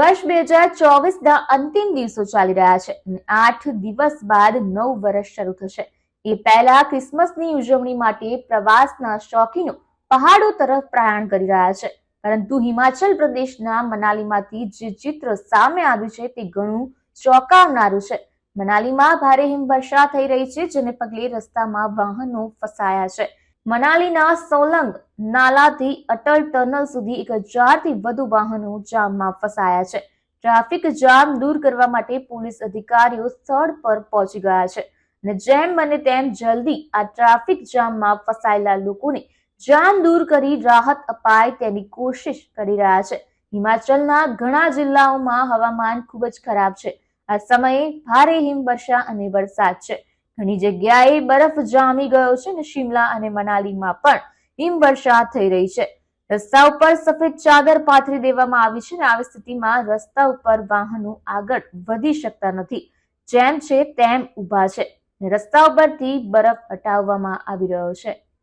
વર્ષ બે હજાર ચોવીસના અંતિમ દિવસો ચાલી રહ્યા છે આઠ દિવસ બાદ નવ વર્ષ શરૂ થશે. એ પહેલા ક્રિસમસની ઉજવણી માટે પ્રવાસના શોખીનો પહાડો તરફ પ્રયાણ કરી રહ્યા છે. પરંતુ હિમાચલ પ્રદેશના મનાલીમાંથી જે ચિત્ર સામે આવ્યું છે તે ઘણું ચોંકાવનારું છે. મનાલીમાં ભારે હિમવર્ષા થઈ રહી છે, જેને પગલે રસ્તામાં વાહનો ફસાયા છે. મનાલીના સોલંગ નાલાથી અટલ ટનલ સુધી એક હજારથી વધુ વાહનો જામમાં ફસાયા છે. ટ્રાફિક જામ દૂર કરવા માટે પોલીસ અધિકારીઓ સ્થળ પર પહોંચી ગયા છે અને જેમ બને તેમ જલ્દી આ ટ્રાફિક જામમાં ફસાયેલા લોકોને જામ દૂર કરી રાહત અપાય તેની કોશિશ કરી રહ્યા છે. હિમાચલના ઘણા જિલ્લાઓમાં હવામાન ખૂબ જ ખરાબ છે. આ સમયે ભારે હિમવર્ષા અને વરસાદ છે. ઘણી જગ્યાએ બરફ જામી ગયો છે અને શિમલા અને મનાલીમાં પણ હિમવર્ષા થઈ રહી છે. રસ્તા ઉપર સફેદ ચાદર પાથરી દેવામાં આવી છે અને આવી સ્થિતિમાં રસ્તા ઉપર વાહનો આગળ વધી શકતા નથી. જેમ છે તેમ ઊભા છે. રસ્તા ઉપરથી બરફ હટાવવામાં આવી રહ્યો છે.